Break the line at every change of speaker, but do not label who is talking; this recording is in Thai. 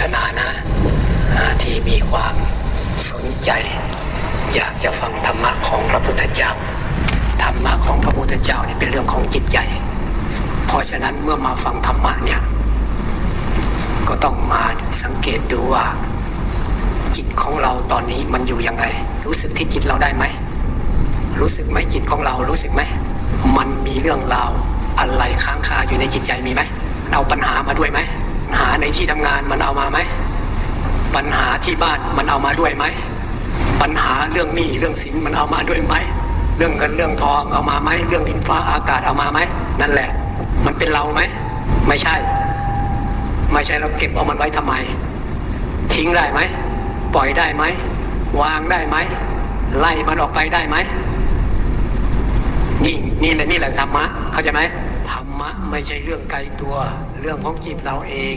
ทนานะ ที่มีความสนใจ อยากจะฟังธรรมะของพระพุทธเจ้า ธรรมะของพระพุทธเจ้านี่เป็นเรื่องของจิตใจ เพราะฉะนั้นเมื่อมาฟังธรรมะเนี่ยก็ต้องมาสังเกตดูว่า จิตของเราตอนนี้มันอยู่ยังไง รู้สึกที่จิตเราได้ไหม รู้สึกไหมจิตของเรารู้สึกไหม มันมีเรื่องราวอะไรค้างคาอยู่ในจิตใจมีไหมเอาปัญหามาด้วยไหม ในที่ทำงานมันเอามาไหม ปัญหาที่บ้านมันเอามาด้วยไหม ปัญหาเรื่องหนี้เรื่องสินมันเอามาด้วยไหม เรื่องเงินเรื่องทองเอามาไหม เรื่องดินฟ้าอากาศเอามาไหม นั่นแหละ มันเป็นเราไหม ไม่ใช่ ไม่ใช่เราเก็บเอามันไว้ทำไม ทิ้งได้ไหม ปล่อยได้ไหม วางได้ไหม ไล่มันออกไปได้ไหม นี่นี่แหละนี่แหละธรรมะ เข้าใจไหมธรรมะไม่ใช่เรื่องไกลตัวเรื่องของจิตเราเอง